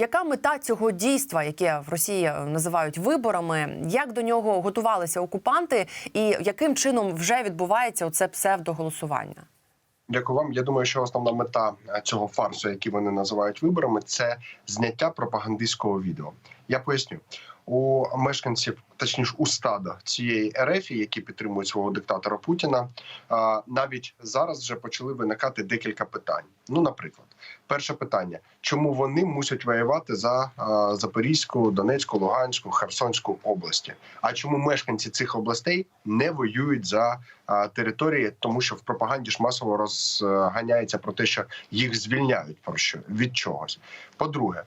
яка мета цього дійства, яке в Росії е, називають виборами? Як до нього готувалися окупанти, і яким чином вже відбувається оце псевдоголосування? Дякую вам. Я думаю, що основна мета е, цього фарсу, який вони називають виборами, це зняття пропагандистського відео. Я поясню у мешканців, точніше у стада цієї РФ, які підтримують свого диктатора Путіна, навіть зараз вже почали виникати декілька питань. Ну, наприклад, перше питання: чому вони мусять воювати за Запорізьку, Донецьку, Луганську, Херсонську області? А чому мешканці цих областей не воюють за території, тому що в пропаганді ж масово розганяється про те, що їх звільняють про що від чогось? По-друге,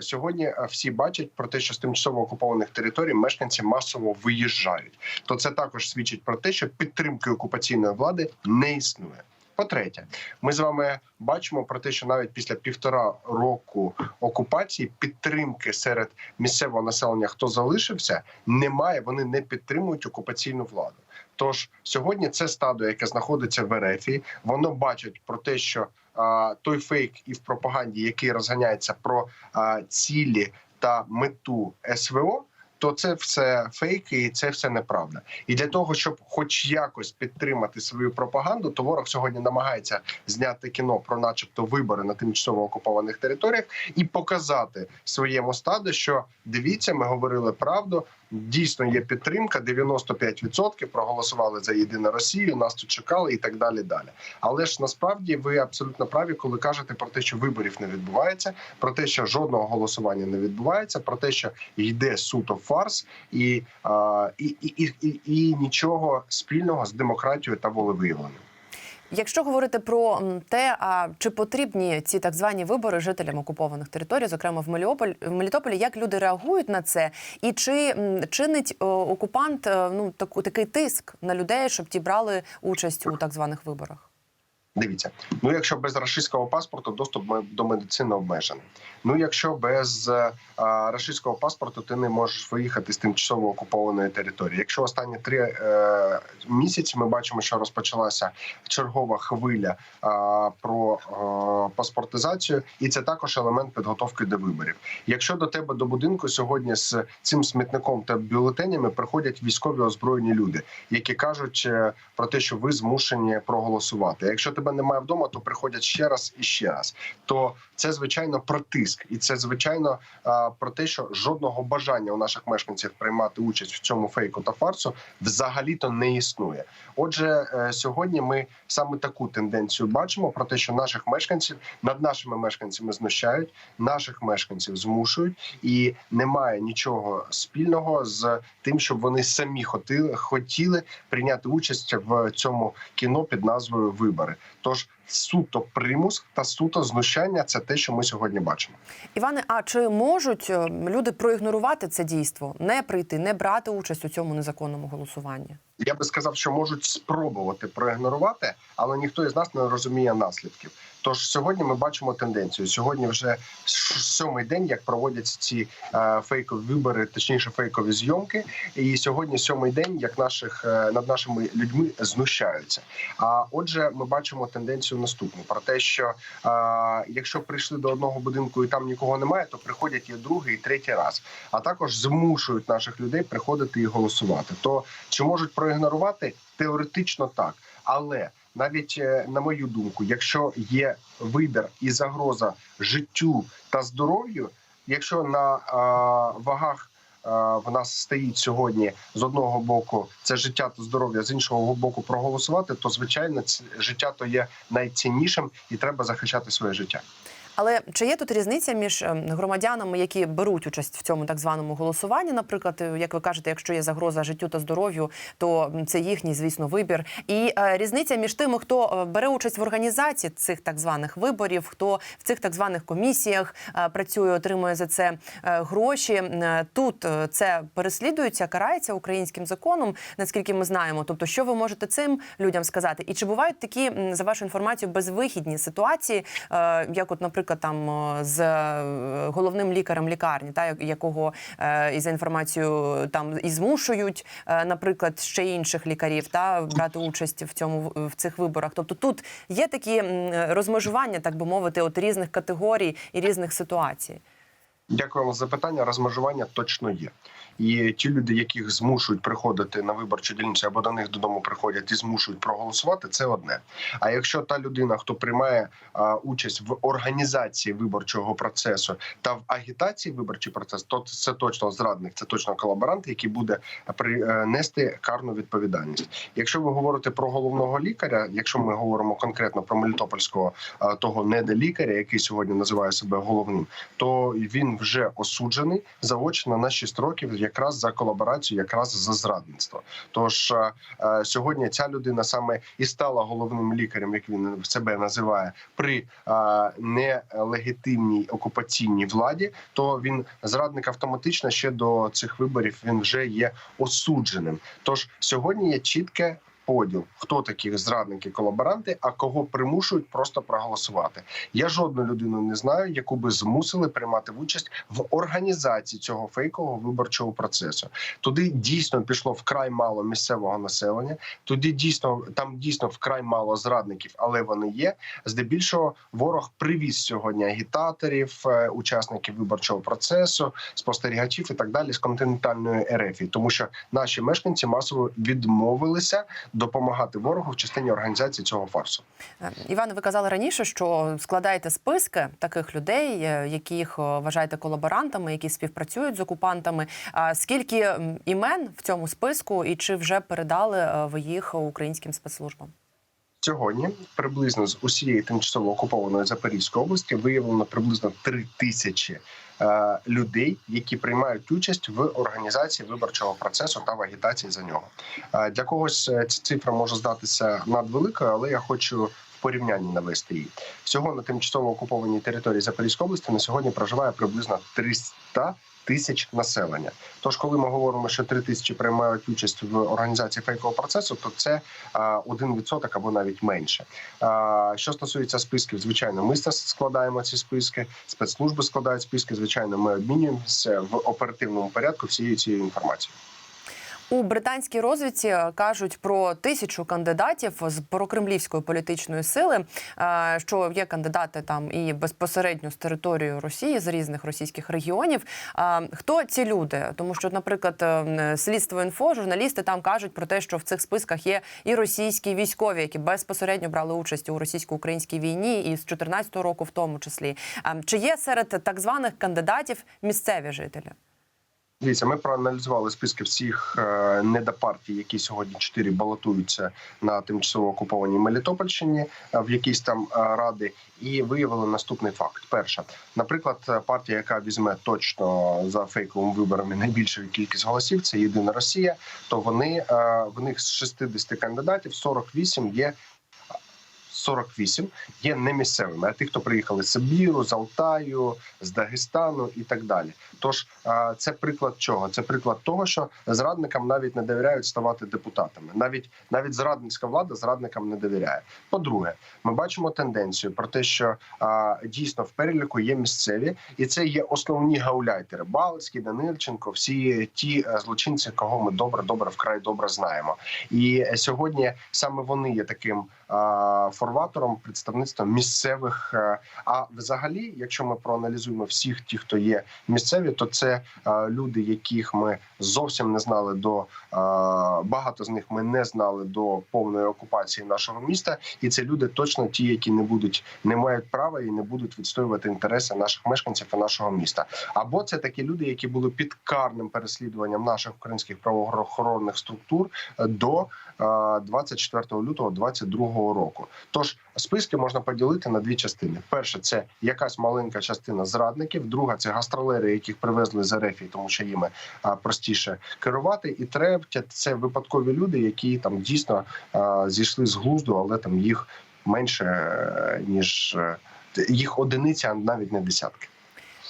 сьогодні всі бачать про те, що з тимчасово окупованих територій мешканці масово виїжджають. То це також свідчить про те, що підтримки окупаційної влади не існує. По-третє, ми з вами бачимо про те, що навіть після півтора року окупації підтримки серед місцевого населення, хто залишився, немає. Вони не підтримують окупаційну владу. Тож сьогодні це стадо, яке знаходиться в РФ, воно бачить про те, що а, той фейк і в пропаганді, який розганяється про а, цілі та мету СВО. То це все фейки, і це все неправда. І для того, щоб хоч якось підтримати свою пропаганду, то ворог сьогодні намагається зняти кіно про, начебто, вибори на тимчасово окупованих територіях і показати своєму стаду, що дивіться, ми говорили правду. Дійсно є підтримка. 95% проголосували за єдину Росію. Нас тут чекали і так далі. Далі, але ж насправді ви абсолютно праві, коли кажете про те, що виборів не відбувається, про те, що жодного голосування не відбувається, про те, що йде суто фарс, і, і, і, і, і, і нічого спільного з демократією та волевиявленням. Якщо говорити про те, а чи потрібні ці так звані вибори жителям окупованих територій, зокрема в Меліополь в Мелітополі, як люди реагують на це, і чи чинить окупант е, ну таку такий тиск на людей, щоб ті брали участь у так званих виборах? Дивіться, ну якщо без рашистського паспорту доступ до медицини обмежений. Ну якщо без е, рашистського паспорту ти не можеш виїхати з тимчасово окупованої території. Якщо останні три е, місяці ми бачимо, що розпочалася чергова хвиля а, про е, паспортизацію, і це також елемент підготовки до виборів. Якщо до тебе до будинку сьогодні з цим смітником та бюлетенями приходять військові озброєні люди, які кажуть е, про те, що ви змушені проголосувати. Якщо тебе немає вдома, то приходять ще раз і ще раз. То це звичайно про тиск, і це звичайно про те, що жодного бажання у наших мешканців приймати участь в цьому фейку та фарсу взагалі-то не існує. Отже, е, сьогодні ми саме таку тенденцію бачимо про те, що наших мешканців над нашими мешканцями знущають, наших мешканців змушують, і немає нічого спільного з тим, щоб вони самі хотіли, хотіли прийняти участь в цьому кіно під назвою Вибори. Тож суто примус та суто знущання це те, що ми сьогодні бачимо. Іване, а чи можуть е, люди проігнорувати це дійство, не прийти, не брати участь у цьому незаконному голосуванні? Я би сказав, що можуть спробувати проігнорувати, але ніхто із нас не розуміє наслідків. Тож сьогодні ми бачимо тенденцію. Сьогодні вже сьомий день, як проводяться ці е, фейкові вибори, точніше фейкові зйомки. І сьогодні сьомий день, як наших е, над нашими людьми знущаються. А отже, ми бачимо тенденцію наступну: про те, що е, якщо прийшли до одного будинку і там нікого немає, то приходять і другий, і третій раз. А також змушують наших людей приходити і голосувати. То чи можуть проігнорувати? Теоретично так, але навіть е, на мою думку, якщо є вибір і загроза життю та здоров'ю, якщо на е, вагах в нас стоїть сьогодні з одного боку це життя та здоров'я, з іншого боку проголосувати, то звичайно життя то є найціннішим і треба захищати своє життя. Але чи є тут різниця між ем, громадянами, які беруть участь в цьому так званому голосуванні? Наприклад, е, як ви кажете, якщо є загроза життю та здоров'ю, то це їхній, звісно, вибір. І е, різниця між тими, хто е, бере участь в організації цих так званих виборів, хто в цих так званих комісіях працює, отримує за це гроші. Тут це переслідується, карається українським законом, наскільки ми знаємо. Тобто, що ви можете цим людям сказати? І чи бувають такі за вашу інформацію безвихідні ситуації, як, от, наприклад, там е, з е, головним лікарем лікарні, та якого е, і за інформацією там і змушують, наприклад, ще інших лікарів та брати участь в цьому в цих виборах. Тобто тут є такі розмежування, так би мовити, от різних категорій і різних ситуацій. Дякуємо за запитання. Розмежування точно є. І ті люди, яких змушують приходити на виборчу дільницю або до них додому приходять і змушують проголосувати, це одне. А якщо та людина, хто приймає а, участь в організації виборчого процесу та в агітації виборчий процес, то це точно зрадник, це точно колаборант, який буде при е, карну відповідальність. Якщо ви говорите про головного лікаря, якщо ми говоримо конкретно про Мелітопольського а, того недолікаря, який сьогодні називає себе головним, то він вже осуджений заочно на 6 років, якраз за колаборацію, якраз за зрадництво. Тож е, е, сьогодні ця людина саме і стала головним лікарем, як він себе називає, при е, нелегітимній окупаційній владі, то він зрадник автоматично ще до цих виборів він вже є осудженим. Тож сьогодні є чітке. Поділ, хто такі зрадники, колаборанти, а кого примушують просто проголосувати. Я жодну людину не знаю, яку би змусили приймати участь в організації цього фейкового виборчого процесу. Туди дійсно пішло вкрай мало місцевого населення. Туди дійсно там дійсно вкрай мало зрадників, але вони є. Здебільшого ворог привіз сьогодні агітаторів, е, учасників виборчого процесу, спостерігачів і так далі з континентальної РФ, тому що наші мешканці масово відмовилися допомагати ворогу в частині організації цього фарсу. Іван, Іване, ви казали раніше, що складаєте списки таких людей, е, яких е, вважаєте колаборантами, які співпрацюють з окупантами. А Скільки імен в цьому списку, і чи вже передали е, ви їх українським спецслужбам? Сьогодні приблизно з усієї тимчасово окупованої Запорізької області виявлено приблизно три тисячі е, людей, які приймають участь в організації виборчого процесу та в агітації за нього. Е, для когось е, ця цифра може здатися надвеликою, але я хочу. В порівнянні навести її всього на тимчасово окупованій території Запорізької області на сьогодні проживає приблизно 300 тисяч населення. Тож, коли ми говоримо, що 3 тисячі приймають участь в організації фейкового процесу, то це один 1% або навіть менше. Що стосується списків, звичайно, ми складаємо ці списки, спецслужби складають списки. Звичайно, ми обмінюємося в оперативному порядку всією цією інформацією. У британській розвідці кажуть про тисячу кандидатів з прокремлівської політичної сили, е, що є кандидати там і безпосередньо з території Росії з різних російських регіонів. Е, Хто ці люди? Тому що, наприклад, е, слідство інфо, журналісти там кажуть про те, що в цих списках є і російські військові, які безпосередньо брали участь у російсько-українській війні, і з 2014 року, в тому числі. Е, Чи є серед так званих кандидатів місцеві жителі? Дивіться, ми проаналізували списки всіх е, недопартій, які сьогодні чотири балотуються на тимчасово окупованій Мелітопольщині е, в якісь там е, ради, і виявили наступний факт: перша, наприклад, партія, яка візьме точно за фейковими виборами найбільшу кількість голосів, це єдина Росія. То вони в них з 60 кандидатів 48 є. 48 є не місцевими, а ті, хто приїхали з Сибіру, з Алтаю, з Дагестану і так далі. Тож це приклад чого? Це приклад того, що зрадникам навіть не довіряють ставати депутатами. Навіть навіть зрадницька влада зрадникам не довіряє. По-друге, ми бачимо тенденцію про те, що а, дійсно в переліку є місцеві, і це є основні гауляйтери: Балицький, Данильченко, всі ті е, злочинці, кого ми добре, добре вкрай добре знаємо. І е, сьогодні саме вони є таким а, форватором представництва місцевих. е, А взагалі, якщо ми проаналізуємо всіх ті, хто є місцеві, то це е, люди, яких ми зовсім не знали до е, багато з них ми не знали до повної окупації нашого міста, і це люди точно ті, які не будуть не мають права і не будуть відстоювати інтереси наших мешканців і нашого міста. Або це такі люди, які були під карним переслідуванням наших українських правоохоронних структур до е, 24 лютого 2022 року. Тож списки можна поділити на дві частини: перше це якась маленька частина зрадників, друга це гастролери, яких привезли з РФ, тому що їм простіше керувати. І третє це випадкові люди, які там дійсно зійшли з глузду, але там їх менше ніж е, їх одиниця, навіть не десятки.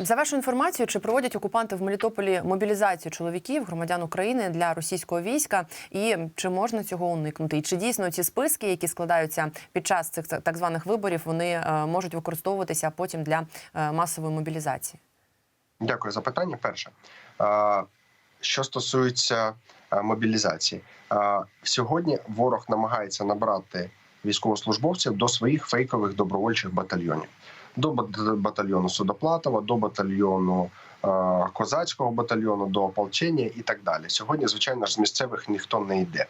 За вашу інформацію, чи проводять окупанти в Мелітополі мобілізацію чоловіків, громадян України для російського війська, і чи можна цього уникнути? І чи дійсно ці списки, які складаються під час цих так званих виборів, вони е, можуть використовуватися потім для е, масової мобілізації? Дякую за питання. Перше, що стосується мобілізації, сьогодні ворог намагається набрати військовослужбовців до своїх фейкових добровольчих батальйонів. До батальйону Судоплатова, до батальйону е, козацького батальйону, до ополчення і так далі. Сьогодні, звичайно ж, з місцевих ніхто не йде.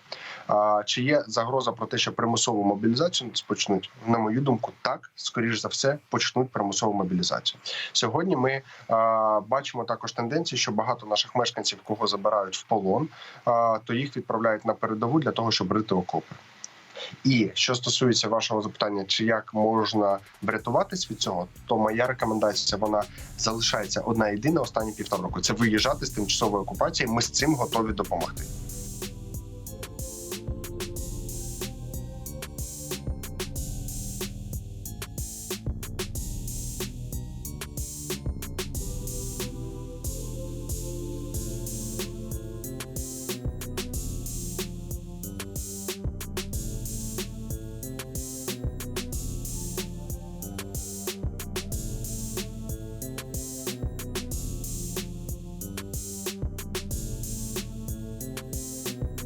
Чи є загроза про те, що примусову мобілізацію почнуть? На мою думку, так скоріш за все почнуть примусову мобілізацію. Сьогодні ми бачимо також тенденції, що багато наших мешканців, кого забирають в полон, то їх відправляють на передову для того, щоб рити окопи. І що стосується вашого запитання, чи як можна врятуватись від цього, то моя рекомендація вона залишається одна єдина останні півтора року. Це виїжджати з тимчасової окупації. Ми з цим готові допомогти.